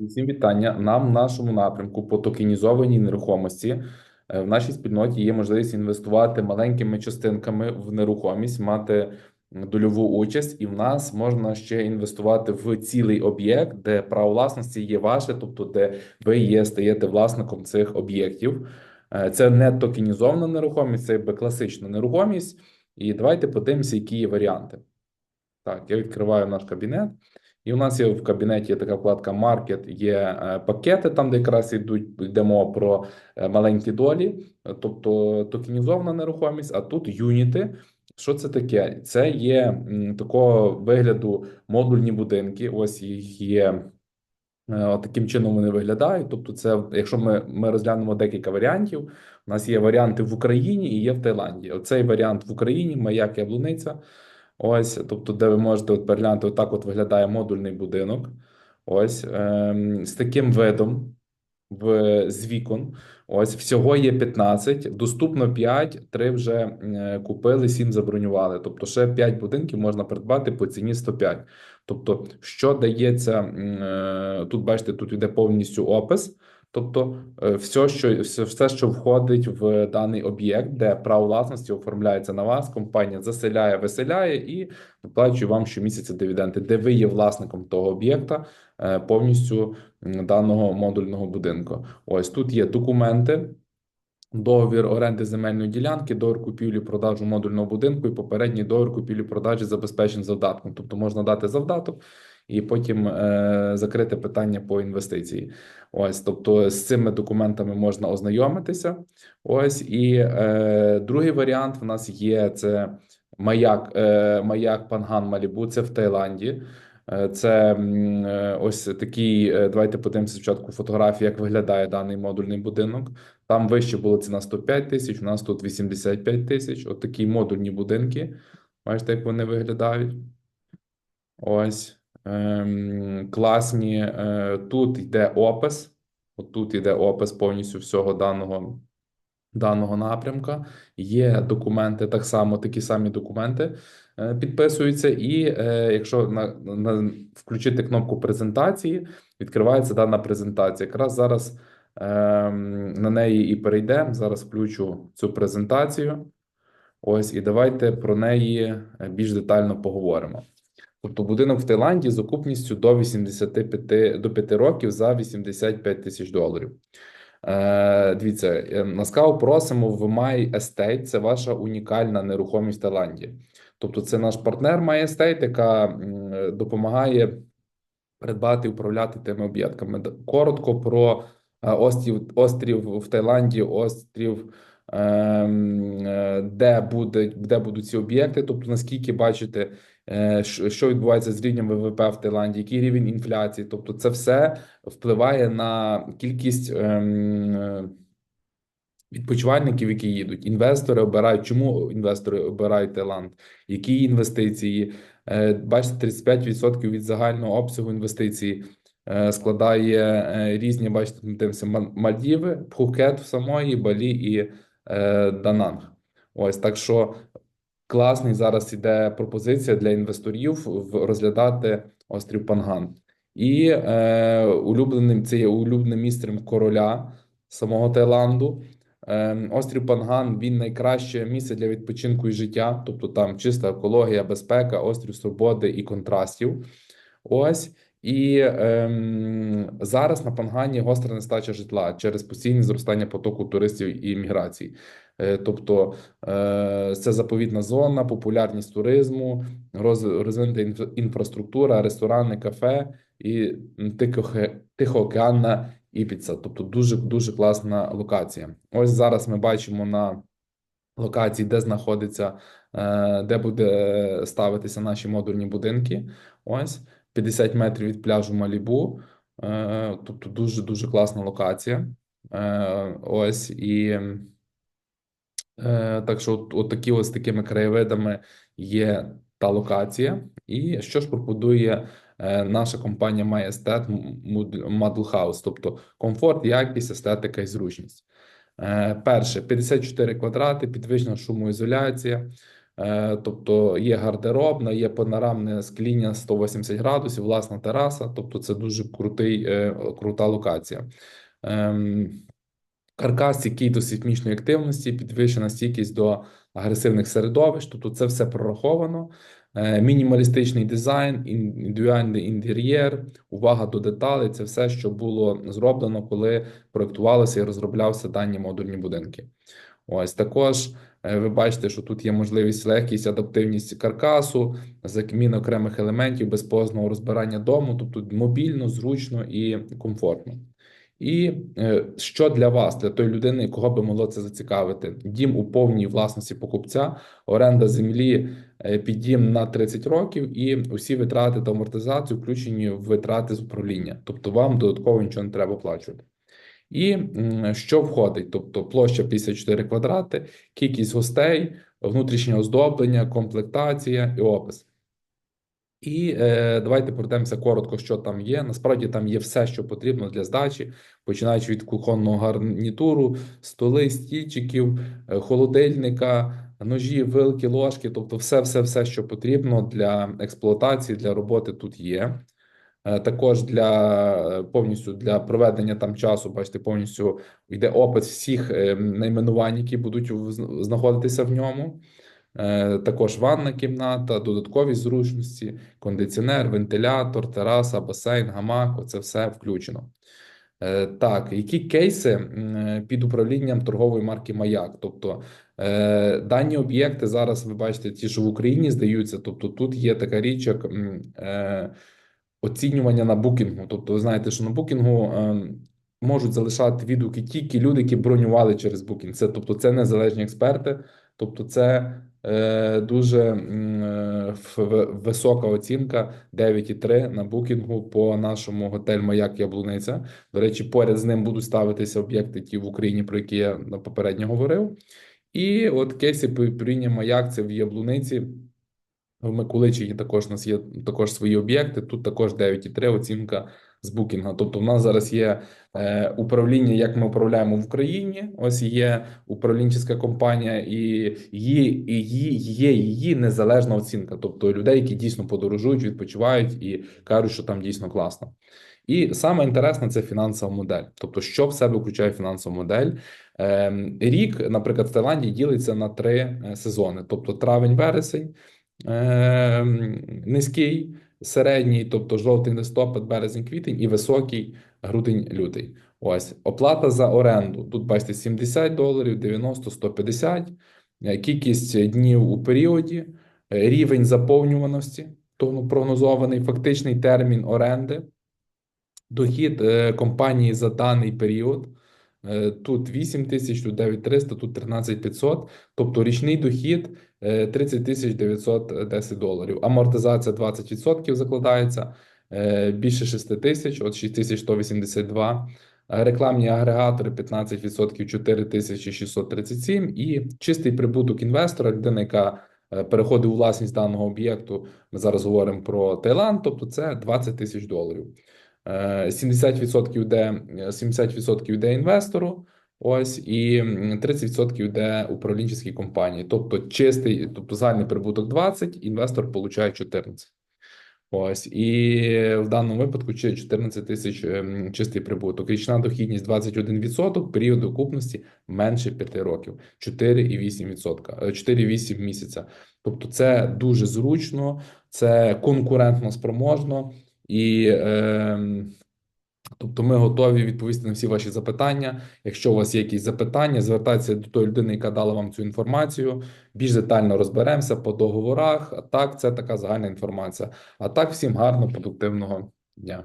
Всім вітання. Нам в нашому напрямку по токенізованій нерухомості е, в нашій спільноті є можливість інвестувати маленькими частинками в нерухомість, мати дольову участь, і в нас можна ще інвестувати в цілий об'єкт, де право власності є ваше, тобто де ви є стаєте власником цих об'єктів. Е, Це не токенізована нерухомість, це якби класична нерухомість. І давайте подивимося, які є варіанти. Так, я відкриваю наш кабінет. І у нас є в кабінеті така вкладка Маркет, є е, пакети, там, де якраз йдуть йдемо про е, маленькі долі, е, тобто токенізована нерухомість, а тут юніти. Що це таке? Це є такого вигляду модульні будинки. Ось їх є. е, от Таким чином вони виглядають. Тобто, це якщо ми, ми розглянемо декілька варіантів. У нас є варіанти в Україні і є в Таїланді. Оцей варіант в Україні, маяк яблуниця. Ось, тобто, де ви можете от переглянути, отак от виглядає модульний будинок. Ось ем, з таким видом в, з вікон. Ось всього є 15, доступно 5, 3 вже е, купили, 7 забронювали. Тобто ще 5 будинків можна придбати по ціні 105. Тобто, що дається е, тут, бачите, тут йде повністю опис. Тобто, е, все, що все, що входить в даний об'єкт, де право власності оформляється на вас, компанія заселяє, виселяє і виплачує вам щомісяця дивіденди, де ви є власником того об'єкта, е, повністю даного модульного будинку. Ось тут є документи. Договір оренди земельної ділянки, договір купівлі-продажу модульного будинку і попередній договір купівлі-продажі забезпечень завдатком. Тобто можна дати завдаток і потім е, закрити питання по інвестиції. Ось, тобто з цими документами можна ознайомитися. Ось і е, другий варіант в нас є це маяк, е, маяк Панган Малібу. Це в Таїланді. Е, Це е, ось такий. е, Давайте подивимося спочатку фотографії, як виглядає даний модульний будинок. Там вище була ціна 105 тисяч, у нас тут 85 тисяч. От такі модульні будинки. Бачите, як вони виглядають. Ось. Ем, класні. Е, тут йде опис. От тут йде опис повністю всього даного, даного напрямка. Є документи, так само такі самі документи е, підписуються. І е, якщо на, на, включити кнопку презентації, відкривається дана презентація. Якраз зараз ем, на неї і перейдемо. Зараз включу цю презентацію. Ось, і давайте про неї е, більш детально поговоримо. Тобто будинок в Таїланді з окупністю до 85 до 5 років за 85 тисяч доларів. Е, дивіться, е, просимо в My Estate. Це ваша унікальна нерухомість в Таїланді. Тобто, це наш партнер My Estate, яка допомагає придбати управляти тими об'єктами. Коротко про е, острів, острів в Таїланді, острів, де буде, де будуть ці об'єкти. Тобто, наскільки бачите, е, що відбувається з рівнем ВВП в Таїланді, який рівень інфляції. Тобто, це все впливає на кількість. ем, е, Відпочивальників, які їдуть, інвестори обирають. Чому інвестори обирають Таїланд? Які інвестиції? Е, Бачите, 35% від загального обсягу інвестицій е, складає е, різні. Бачите, Мальдіви, Пхукет в самої, Балі і е, Дананг. Ось так що класний зараз іде пропозиція для інвесторів розглядати острів Панган. І е, улюбленим це є улюбленим місцем короля самого Таїланду. Е, острів Панган він найкраще місце для відпочинку і життя, тобто там чиста екологія, безпека, острів свободи і контрастів. Ось. І ем, зараз на Пангані гостра нестача житла через постійне зростання потоку туристів і міграції. Е, тобто е, це заповідна зона, популярність туризму, роз- розвинута інфра- інфраструктура, ресторани, кафе і тихохе- тихоокеанна Іпіца. Тобто дуже дуже класна локація. Ось зараз ми бачимо на локації, де знаходиться, е, де буде ставитися наші модульні будинки. Ось 50 метрів від пляжу Малібу. Е, Тобто дуже дуже класна локація. Е, Ось і. Е, Так що, от, от такі ось такими краєвидами є та локація. І що ж пропонує наша компанія MyEstet Model House, тобто комфорт, якість, естетика і зручність. Перше 54 квадрати, підвищена шумоізоляція, Тобто є гардеробна, є панорамне скління 180 градусів, власна тераса. Тобто, це дуже крутий, е, крута локація. Ем, Каркас стійкий до сейсмічної активності, підвищена стійкість до агресивних середовищ. Тобто, це все прораховано. Е, Мінімалістичний дизайн, індивідуальний інтер'єр, увага до деталей це все, що було зроблено, коли проектувалися і розроблявся дані модульні будинки. Ось також е, ви бачите, що тут є можливість легкість, адаптивність каркасу, замін окремих елементів без позного розбирання дому, тобто мобільно, зручно і комфортно. І е, що для вас, для тої людини, кого би могло це зацікавити? Дім у повній власності покупця, оренда землі е, під дім на 30 років, і усі витрати та амортизацію включені в витрати з управління. Тобто вам додатково нічого не треба оплачувати. І що входить? Тобто площа 54 квадрати, кількість гостей, внутрішнє оздоблення, комплектація і опис. І е, давайте пройдемося коротко, що там є. Насправді там є все, що потрібно для здачі, починаючи від кухонного гарнітуру, столи, стільчиків, е, холодильника, ножі, вилки, ложки. Тобто, все, все, все, що потрібно для експлуатації, для роботи тут є. Е, Також для е, повністю для проведення там часу, бачите, повністю йде опис всіх е, найменувань, які будуть знаходитися в ньому. Також ванна кімната, додаткові зручності, кондиціонер, вентилятор, тераса, басейн, гамак. Оце все включено. Так, які кейси під управлінням торгової марки Маяк? Тобто дані об'єкти зараз ви бачите, ті, що в Україні здаються. Тобто тут є така річ, як оцінювання на букінгу. Тобто, ви знаєте, що на букінгу е, можуть залишати відгуки тільки люди, які бронювали через букінг. Це тобто, це незалежні експерти. Тобто, це е, дуже е, висока оцінка 9,3 на букінгу по нашому готель Маяк Яблуниця. До речі, поряд з ним будуть ставитися об'єкти ті в Україні, про які я попередньо говорив. І от кейси порівняння Маяк це в Яблуниці. В Миколичині також у нас є також свої об'єкти. Тут також 9,3 оцінка з букінга. Тобто, в нас зараз є е, управління, як ми управляємо в Україні. Ось є управлінча компанія, і її, і її є її незалежна оцінка. Тобто людей, які дійсно подорожують, відпочивають і кажуть, що там дійсно класно. І саме інтересне це фінансова модель. Тобто, що в себе включає фінансова модель. Ем, Рік, наприклад, в Таїланді ділиться на три е, сезони: тобто травень-вересень. Е, низький, середній, тобто жовтий, листопад, березень, квітень і високий грудень, лютий. Ось оплата за оренду. Тут бачите 70 доларів, 90, 150, Е, кількість днів у періоді, е, рівень заповнюваності, тому прогнозований фактичний термін оренди, дохід е, компанії за даний період. Е, Тут 8 тисяч, тут 9 300, тут 13 500. Тобто річний дохід е, 30 тисяч 910 доларів. Амортизація 20% закладається, е, більше 6 тисяч, от 6182. Е, Рекламні агрегатори 15% 4637 і чистий прибуток інвестора, людина, яка е, переходить у власність даного об'єкту. Ми зараз говоримо про Таїланд, тобто це 20 тисяч доларів. Е, 70% йде, 70% йде інвестору, ось, і м, 30% йде управлінчій компанії. Тобто чистий, тобто загальний прибуток 20, інвестор получає 14. Ось, і в даному випадку чи 14 тисяч ем, чистий прибуток. Річна дохідність 21%, період окупності менше 5 років, 4,8%, е, 4,8 місяця. Тобто це дуже зручно, це конкурентно спроможно і е, Тобто ми готові відповісти на всі ваші запитання. Якщо у вас є якісь запитання, звертайтеся до тої людини, яка дала вам цю інформацію. Більш детально розберемося по договорах. А так, це така загальна інформація. А так, всім гарного, продуктивного дня.